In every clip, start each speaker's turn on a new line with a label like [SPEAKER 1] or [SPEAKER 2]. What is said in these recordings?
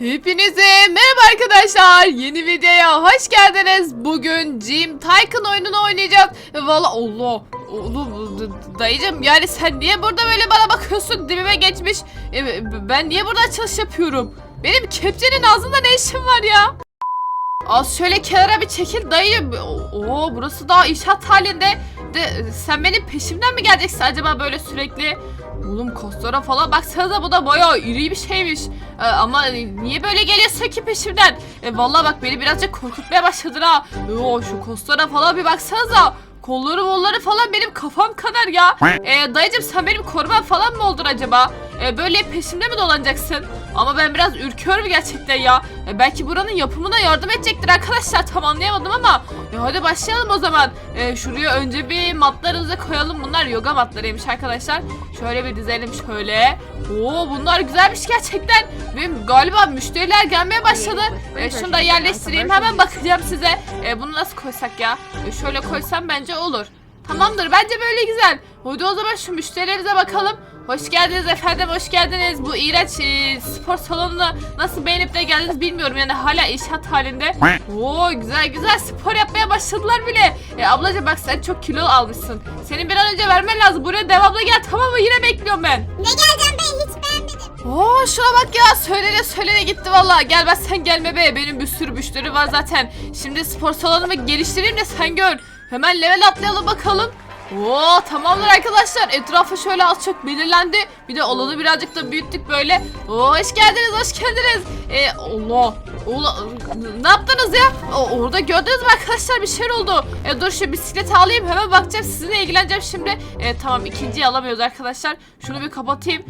[SPEAKER 1] Hepinize merhaba arkadaşlar. Yeni videoya hoş geldiniz. Bugün Jim Tycoon oyununu oynayacağız. E, Valla Allah. Oğlum dayıcım yani sen niye burada böyle bana bakıyorsun dibime geçmiş. E, ben niye burada açılış yapıyorum? Benim kepçenin ağzında ne işim var ya? Az şöyle kenara bir çekil dayı. Oo burası daha inşaat halinde. De, sen benim peşimden mi geleceksin acaba böyle sürekli? Oğlum kostlara falan baksanıza bu da bayağı iri bir şeymiş. Ee, ama niye böyle geliyorsun ki peşimden? E, vallahi bak beni birazcık korkutmaya başladın ha. Oo, şu kostlara falan bir baksanıza. Kolları molları falan benim kafam kadar ya. E, dayıcım sen benim korumam falan mı oldun acaba? E, böyle peşimde mi dolanacaksın? Ama ben biraz ürküyorum gerçekten ya. E, belki buranın yapımına yardım edecektir arkadaşlar. Tam anlayamadım ama. E, hadi başlayalım o zaman. E, şuraya önce bir matlarımızı koyalım. Bunlar yoga matlarıymış arkadaşlar. Şöyle bir dizelim şöyle. Oo bunlar güzelmiş gerçekten. Benim galiba müşteriler gelmeye başladı. E, şunu da yerleştireyim. Hemen bakacağım size. E, bunu nasıl koysak ya? E, şöyle koysam bence olur. Tamamdır bence böyle güzel. Hadi o zaman şu müşterilerimize bakalım. Hoş geldiniz efendim hoş geldiniz. Bu iğrenç e, spor salonuna nasıl beğenip de geldiniz bilmiyorum. Yani hala inşaat halinde. Oo güzel güzel spor yapmaya başladılar bile. E, ablacığım bak sen çok kilo almışsın. Senin bir an önce vermen lazım. Buraya devamlı gel tamam mı? Yine bekliyorum ben.
[SPEAKER 2] Ne geleceğim ben hiç beğenmedim.
[SPEAKER 1] Oo şuna bak ya söylene söylene gitti valla. Gel ben sen gelme be. Benim bir sürü müşteri var zaten. Şimdi spor salonumu geliştireyim de sen gör. Hemen level atlayalım bakalım. Oo tamamdır arkadaşlar. Etrafı şöyle az çok belirlendi. Bir de alanı birazcık da büyüttük böyle. Oo hoş geldiniz hoş geldiniz. Ee, Allah. Allah. Ne yaptınız ya? O, orada gördünüz mü arkadaşlar bir şey oldu. E, dur şu bisikleti alayım hemen bakacağım sizinle ilgileneceğim şimdi. E, tamam ikinciyi alamıyoruz arkadaşlar. Şunu bir kapatayım.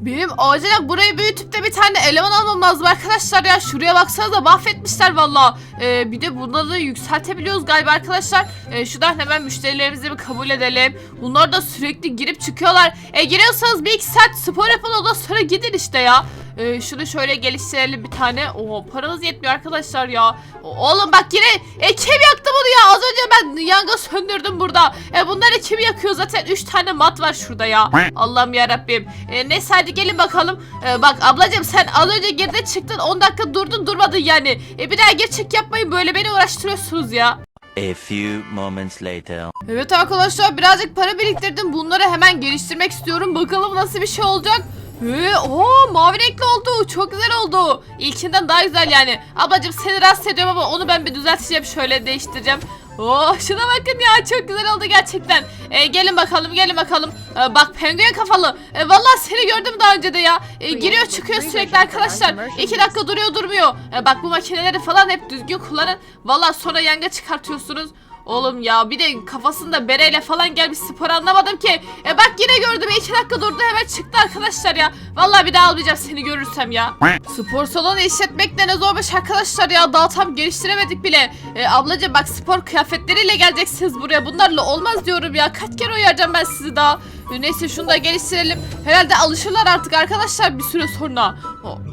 [SPEAKER 1] Benim acilen burayı büyütüp de bir tane eleman almam lazım arkadaşlar ya. Şuraya baksanıza mahvetmişler valla. Ee, bir de bunları yükseltebiliyoruz galiba arkadaşlar. Ee, şuradan hemen müşterilerimizi bir kabul edelim. Bunlar da sürekli girip çıkıyorlar. E giriyorsanız bir iki saat spor yapın ondan sonra gidin işte ya. Ee, şunu şöyle geliştirelim bir tane. Oo paramız yetmiyor arkadaşlar ya. Oğlum bak yine e, kim yaktı bunu ya? Az önce ben yangın söndürdüm burada. E, bunları kim yakıyor zaten? 3 tane mat var şurada ya. Allah'ım yarabbim. E, neyse hadi gelin bakalım. E, bak ablacığım sen az önce girdin çıktın 10 dakika durdun durmadın yani. E, bir daha gir çık yapmayın böyle beni uğraştırıyorsunuz ya.
[SPEAKER 3] A few moments later.
[SPEAKER 1] Evet arkadaşlar birazcık para biriktirdim. Bunları hemen geliştirmek istiyorum. Bakalım nasıl bir şey olacak. Ee, oo, mavi renkli oldu. Çok güzel oldu. İlkinden daha güzel yani. Ablacığım seni rahatsız ediyorum ama onu ben bir düzelteceğim. Şöyle değiştireceğim. Oo, şuna bakın ya çok güzel oldu gerçekten. Ee, gelin bakalım gelin bakalım. Ee, bak penguen kafalı. Ee, vallahi seni gördüm daha önce de ya. Ee, giriyor çıkıyor sürekli arkadaşlar. İki dakika duruyor durmuyor. Ee, bak bu makineleri falan hep düzgün kullanın. Vallahi sonra yanga çıkartıyorsunuz. Oğlum ya bir de kafasında bereyle falan gelmiş spor anlamadım ki. E bak yine gördüm iki dakika durdu hemen çıktı arkadaşlar ya. Vallahi bir daha almayacağım seni görürsem ya. Spor salonu işletmek de ne zormuş arkadaşlar ya. Daha tam geliştiremedik bile. E, ablacığım bak spor kıyafetleriyle geleceksiniz buraya. Bunlarla olmaz diyorum ya. Kaç kere uyaracağım ben sizi daha. E, neyse şunu da geliştirelim. Herhalde alışırlar artık arkadaşlar bir süre sonra.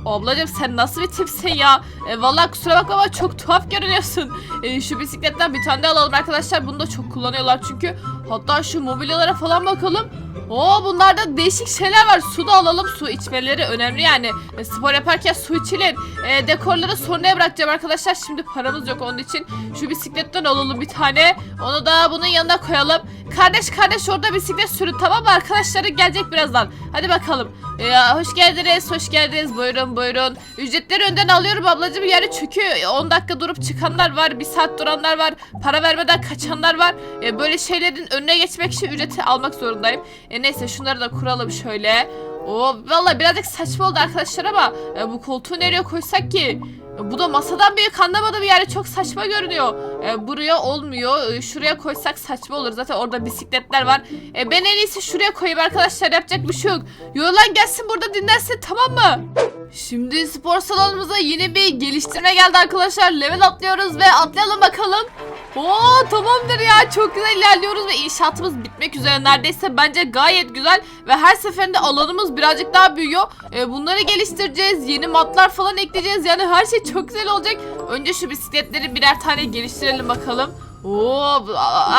[SPEAKER 1] O, ablacığım sen nasıl bir tipsin ya? E, vallahi kusura bakma ama çok tuhaf görünüyorsun. E, şu bisikletten bir tane de alalım arkadaşlar. Bunu da çok kullanıyorlar çünkü. Hatta şu mobilyalara falan bakalım. Oo bunlarda değişik şeyler var. Su da alalım. Su içmeleri önemli yani. E, spor yaparken su içilir. E, dekorları sonraya bırakacağım arkadaşlar. Şimdi paramız yok onun için. Şu bisikletten alalım bir tane. Onu da bunun yanına koyalım. Kardeş kardeş orada bisiklet sürün tamam mı? Arkadaşları gelecek birazdan. Hadi bakalım. E, hoş geldiniz. Hoş geldiniz. Buyurun buyurun. Ücretleri önden alıyorum ablacığım. Yani çünkü 10 dakika durup çıkanlar var. Bir saat duranlar var. Para vermeden kaçanlar var. E, böyle şeylerin önüne geçmek için ücreti almak zorundayım. E, neyse şunları da kuralım şöyle. Oo vallahi birazcık saçma oldu arkadaşlar ama e, bu koltuğu nereye koysak ki? Bu da masadan büyük anlamadım yani çok saçma görünüyor. E, buraya olmuyor. E, şuraya koysak saçma olur. Zaten orada bisikletler var. E, ben en iyisi şuraya koyayım arkadaşlar. Yapacak bir şey yok. Yolan gelsin burada dinlensin tamam mı? Şimdi spor salonumuza yeni bir geliştirme geldi arkadaşlar. Level atlıyoruz ve atlayalım bakalım. Oo tamamdır ya çok güzel ilerliyoruz ve inşaatımız bitmek üzere neredeyse bence gayet güzel ve her seferinde alanımız birazcık daha büyüyor. Ee, bunları geliştireceğiz yeni matlar falan ekleyeceğiz yani her şey çok güzel olacak. Önce şu bisikletleri birer tane geliştirelim bakalım. Oo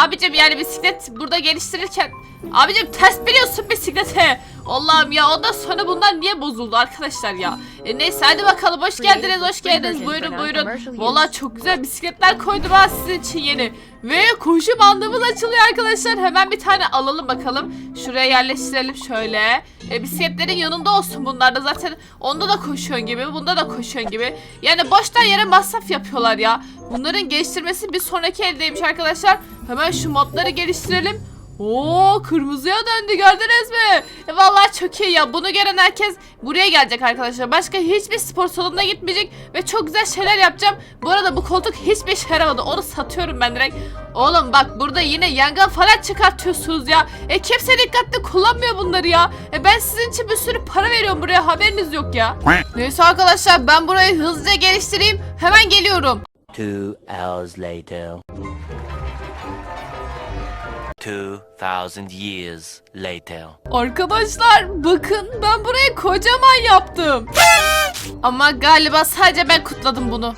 [SPEAKER 1] abicim yani bisiklet burada geliştirirken Abicim ters biliyorsun bisiklete. Allah'ım ya ondan sonra bunlar niye bozuldu arkadaşlar ya. E, neyse hadi bakalım hoş geldiniz hoş geldiniz buyurun buyurun. Valla çok güzel bisikletler koydum ha sizin için yeni. Ve koşu bandımız açılıyor arkadaşlar. Hemen bir tane alalım bakalım. Şuraya yerleştirelim şöyle. E, bisikletlerin yanında olsun bunlar da zaten onda da koşuyorsun gibi bunda da koşuyorsun gibi. Yani boştan yere masraf yapıyorlar ya. Bunların geliştirmesi bir sonraki eldeymiş arkadaşlar. Hemen şu modları geliştirelim. Oo kırmızıya döndü gördünüz mü? E, vallahi çok iyi ya. Bunu gören herkes buraya gelecek arkadaşlar. Başka hiçbir spor salonuna gitmeyecek ve çok güzel şeyler yapacağım. Bu arada bu koltuk hiçbir işe yaramadı. Onu satıyorum ben direkt. Oğlum bak burada yine yangın falan çıkartıyorsunuz ya. E kimse dikkatli kullanmıyor bunları ya. E ben sizin için bir sürü para veriyorum buraya haberiniz yok ya. Neyse arkadaşlar ben burayı hızlıca geliştireyim. Hemen geliyorum.
[SPEAKER 3] Two hours later. Two thousand years later.
[SPEAKER 1] Arkadaşlar bakın ben burayı kocaman yaptım. Ama galiba sadece ben kutladım bunu.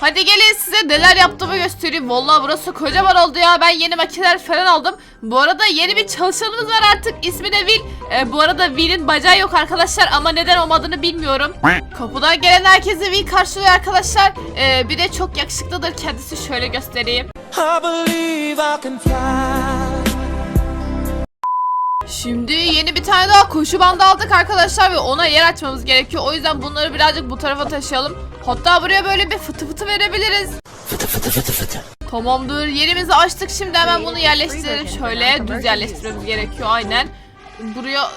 [SPEAKER 1] Hadi gelin size neler yaptığımı göstereyim. Vallahi burası kocaman oldu ya. Ben yeni makineler falan aldım. Bu arada yeni bir çalışanımız var artık. İsmi de Will. Ee, bu arada Will'in bacağı yok arkadaşlar ama neden olmadığını bilmiyorum. Kapıdan gelen herkesi Will karşılıyor arkadaşlar. Ee, bir de çok yakışıklıdır kendisi. Şöyle göstereyim.
[SPEAKER 4] I believe I can fly.
[SPEAKER 1] Şimdi yeni bir tane daha koşu bandı aldık arkadaşlar ve ona yer açmamız gerekiyor. O yüzden bunları birazcık bu tarafa taşıyalım. Hatta buraya böyle bir fıtı fıtı verebiliriz.
[SPEAKER 4] Fıtı fıtı fıtı fıtı.
[SPEAKER 1] Tamamdır. Yerimizi açtık. Şimdi hemen bunu yerleştirelim. Şöyle düz yerleştirmemiz gerekiyor aynen. Buraya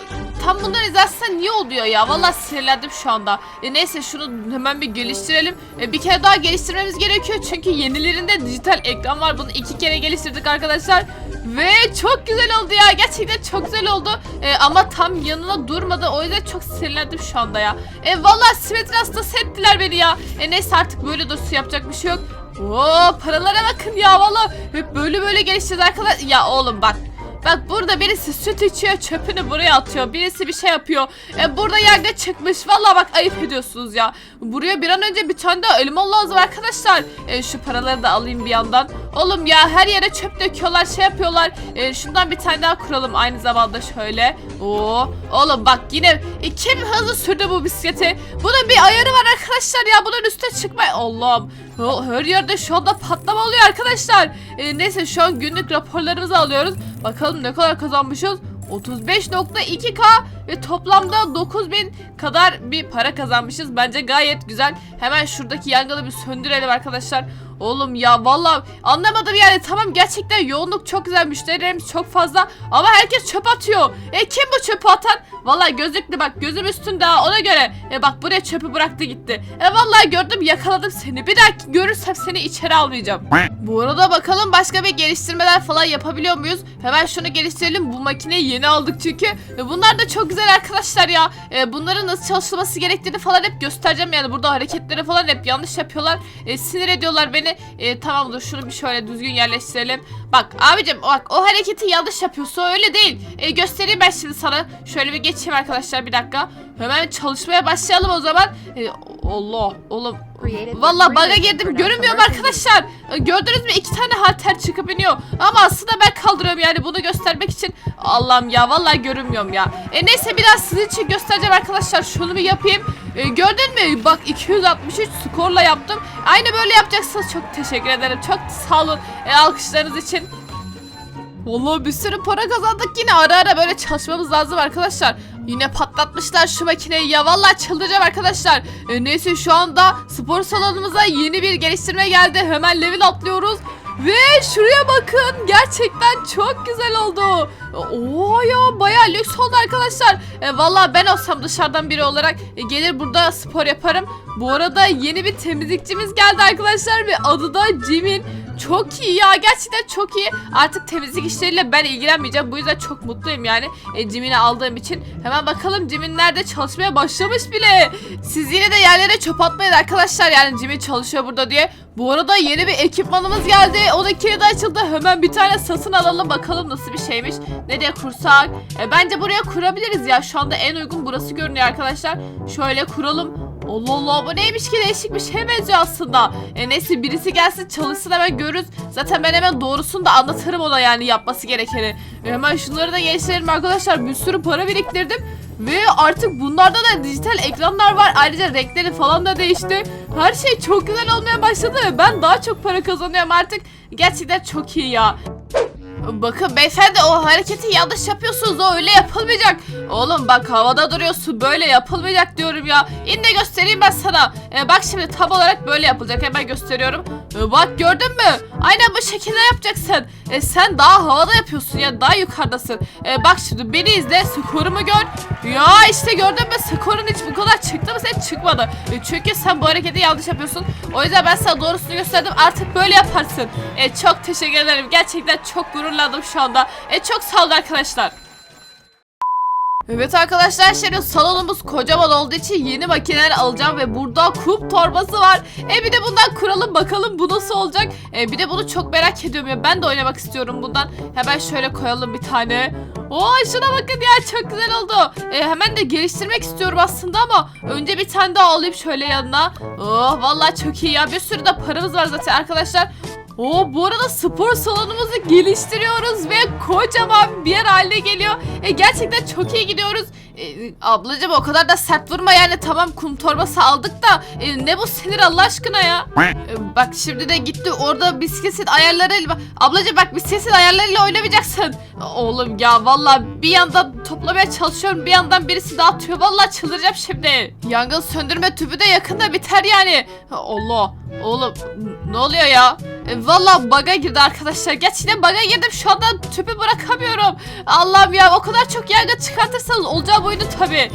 [SPEAKER 1] tam bundan izlersen niye oluyor ya? Vallahi sinirlendim şu anda. E neyse şunu hemen bir geliştirelim. E, bir kere daha geliştirmemiz gerekiyor. Çünkü yenilerinde dijital ekran var. Bunu iki kere geliştirdik arkadaşlar. Ve çok güzel oldu ya. Gerçekten çok güzel oldu. E, ama tam yanına durmadı. O yüzden çok sinirlendim şu anda ya. E vallahi simetri hastası ettiler beni ya. E neyse artık böyle dostu yapacak bir şey yok. Oo paralara bakın ya valla hep böyle böyle gelişeceğiz arkadaş. Ya oğlum bak. Bak burada birisi süt içiyor çöpünü buraya atıyor. Birisi bir şey yapıyor. E, burada yangın çıkmış. Valla bak ayıp ediyorsunuz ya. Buraya bir an önce bir tane daha elma lazım arkadaşlar. E, şu paraları da alayım bir yandan. Oğlum ya her yere çöp döküyorlar şey yapıyorlar. E, şundan bir tane daha kuralım aynı zamanda şöyle. Oo. Oğlum bak yine e, kim hızlı sürdü bu bisikleti? Bunun bir ayarı var arkadaşlar ya. Bunun üstüne çıkma. Allah'ım. Her yerde şu anda patlama oluyor arkadaşlar. E, neyse şu an günlük raporlarımızı alıyoruz. Bakalım ne kadar kazanmışız. 35.2k ve toplamda 9000 kadar bir para kazanmışız. Bence gayet güzel. Hemen şuradaki yangını bir söndürelim arkadaşlar. Oğlum ya vallahi anlamadım yani tamam gerçekten yoğunluk çok güzel müşterilerimiz çok fazla ama herkes çöp atıyor. E kim bu çöpü atan? Vallahi gözlüklü bak gözüm üstünde ona göre. E bak buraya çöpü bıraktı gitti. E vallahi gördüm yakaladım seni. Bir dahaki görürsem seni içeri almayacağım. Bu arada bakalım başka bir geliştirmeler falan yapabiliyor muyuz? Hemen şunu geliştirelim. Bu makineyi yeni aldık çünkü. E, bunlar da çok güzel arkadaşlar ya. E, bunların nasıl çalışılması gerektiğini falan hep göstereceğim yani. Burada hareketleri falan hep yanlış yapıyorlar. E, sinir ediyorlar beni. E, tamam dur şunu bir şöyle düzgün yerleştirelim. Bak abicim bak o hareketi yanlış yapıyorsun öyle değil. E, göstereyim ben şimdi sana. Şöyle bir geçeyim arkadaşlar bir dakika. Hemen çalışmaya başlayalım o zaman. E, Allah oğlum Valla bug'a girdim görünmüyorum arkadaşlar. Gördünüz mü iki tane halter çıkıp iniyor. Ama aslında ben kaldırıyorum yani bunu göstermek için. Allah'ım ya vallahi görünmüyorum ya. E neyse biraz sizin için göstereceğim arkadaşlar. Şunu bir yapayım. E, gördün mü? Bak 263 skorla yaptım. Aynı böyle yapacaksınız. Çok teşekkür ederim. Çok sağ olun e, alkışlarınız için. Vallahi bir sürü para kazandık yine ara ara böyle çalışmamız lazım arkadaşlar. Yine patlatmışlar şu makineyi ya vallahi çıldıracağım arkadaşlar. E, neyse şu anda spor salonumuza yeni bir geliştirme geldi. Hemen level atlıyoruz. Ve şuraya bakın gerçekten çok güzel oldu. Oo ya bayağı lüks oldu arkadaşlar. E, Valla ben olsam dışarıdan biri olarak e, gelir burada spor yaparım. Bu arada yeni bir temizlikçimiz geldi arkadaşlar ve adı da Jimin. Çok iyi ya gerçekten çok iyi. Artık temizlik işleriyle ben ilgilenmeyeceğim. Bu yüzden çok mutluyum yani e, Jimin'i aldığım için. Hemen bakalım Jimin nerede çalışmaya başlamış bile. Siz yine de yerlere çöp atmayın arkadaşlar. Yani Jimin çalışıyor burada diye. Bu arada yeni bir ekipmanımız geldi. O da kilidi açıldı. Hemen bir tane satın alalım bakalım nasıl bir şeymiş. Nereye kursak? E, bence buraya kurabiliriz ya. Şu anda en uygun burası görünüyor arkadaşlar. Şöyle kuralım. Allah Allah bu neymiş ki değişik bir şeye benziyor aslında. E neyse birisi gelsin çalışsın hemen görürüz. Zaten ben hemen doğrusunu da anlatırım ona yani yapması gerekeni. E hemen şunları da geliştirelim arkadaşlar. Bir sürü para biriktirdim. Ve artık bunlarda da dijital ekranlar var. Ayrıca renkleri falan da değişti. Her şey çok güzel olmaya başladı. Ben daha çok para kazanıyorum artık. Gerçekten çok iyi ya. Bakın beyefendi o hareketi yanlış yapıyorsunuz o öyle yapılmayacak. Oğlum bak havada duruyorsun böyle yapılmayacak diyorum ya. İn de göstereyim ben sana. Ee, bak şimdi tam olarak böyle yapılacak hemen gösteriyorum. Ee, bak gördün mü? Aynen bu şekilde yapacaksın. Ee, sen daha havada yapıyorsun ya daha yukarıdasın. Ee, bak şimdi beni izle skorumu gör. Ya işte gördün mü skorun hiç bu kadar çıktı mı sen çıkmadı. Ee, çünkü sen bu hareketi yanlış yapıyorsun. O yüzden ben sana doğrusunu gösterdim artık böyle yaparsın. Ee, çok teşekkür ederim gerçekten çok gururlandım şu anda. Ee, çok sağ arkadaşlar. Evet arkadaşlar şimdi salonumuz kocaman olduğu için yeni makineler alacağım ve burada kum torbası var. E bir de bundan kuralım bakalım bu nasıl olacak. E bir de bunu çok merak ediyorum ya ben de oynamak istiyorum bundan. Hemen şöyle koyalım bir tane. Oo şuna bakın ya çok güzel oldu. E, hemen de geliştirmek istiyorum aslında ama önce bir tane daha alayım şöyle yanına. Oh vallahi çok iyi ya bir sürü de paramız var zaten arkadaşlar. Oo bu arada spor salonumuzu geliştiriyoruz ve kocaman bir yer haline geliyor. E, gerçekten çok iyi gidiyoruz. E, ablacığım o kadar da sert vurma yani tamam kum torbası aldık da e, ne bu sinir Allah aşkına ya. E, bak şimdi de gitti orada bisikletin ayarlarıyla ablacığım bak bisikletin ayarlarıyla oynamayacaksın. Oğlum ya valla bir yandan toplamaya çalışıyorum bir yandan birisi dağıtıyor valla çıldıracağım şimdi. Yangın söndürme tüpü de yakında biter yani. Allah oğlum ne oluyor ya? E, Valla baga girdi arkadaşlar. Gerçekten baga girdim. Şu anda tüpü bırakamıyorum. Allah'ım ya o kadar çok yangın çıkartırsanız olacağı buydu tabi.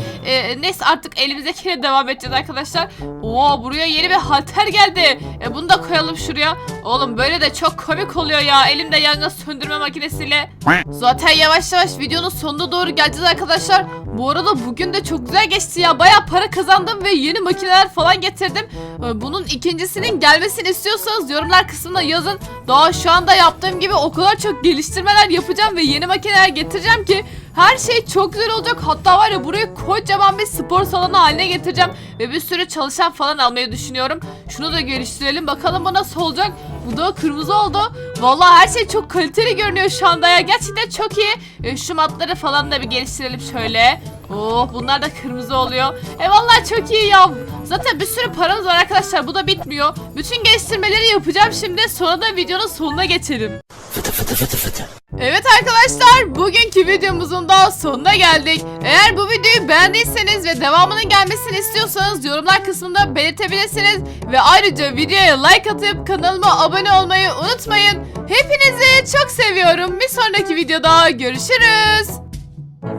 [SPEAKER 1] neyse artık elimizdekiyle devam edeceğiz arkadaşlar. Oo buraya yeni bir halter geldi. E, bunu da koyalım şuraya. Oğlum böyle de çok komik oluyor ya. Elimde yangın söndürme makinesiyle. Zaten yavaş yavaş videonun sonuna doğru geleceğiz arkadaşlar. Bu arada bugün de çok güzel geçti ya. Baya para kazandım ve yeni makineler falan getirdim. Ee, Bunun ikincisinin gelmesini istiyorsanız yorumlar kısmına yazın. Daha şu anda yaptığım gibi o kadar çok geliştirmeler yapacağım ve yeni makineler getireceğim ki her şey çok güzel olacak. Hatta var ya burayı kocaman bir spor salonu haline getireceğim ve bir sürü çalışan falan almayı düşünüyorum. Şunu da geliştirelim bakalım bu nasıl olacak. Bu da kırmızı oldu. Vallahi her şey çok kaliteli görünüyor şu anda ya. Gerçekten çok iyi. E, şu matları falan da bir geliştirelim şöyle. Oh bunlar da kırmızı oluyor. E vallahi çok iyi ya. Zaten bir sürü paramız var arkadaşlar. Bu da bitmiyor. Bütün geliştirmeleri yapacağım şimdi. Sonra da videonun sonuna geçelim.
[SPEAKER 4] Fıtı fıtı fıtı fıtı.
[SPEAKER 1] Evet arkadaşlar bugünkü videomuzun da sonuna geldik. Eğer bu videoyu beğendiyseniz ve devamının gelmesini istiyorsanız yorumlar kısmında belirtebilirsiniz. Ve ayrıca videoya like atıp kanalıma abone olmayı unutmayın. Hepinizi çok seviyorum. Bir sonraki videoda görüşürüz.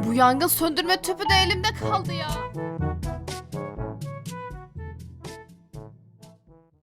[SPEAKER 1] Bu yangın söndürme tüpü de elimde kaldı ya.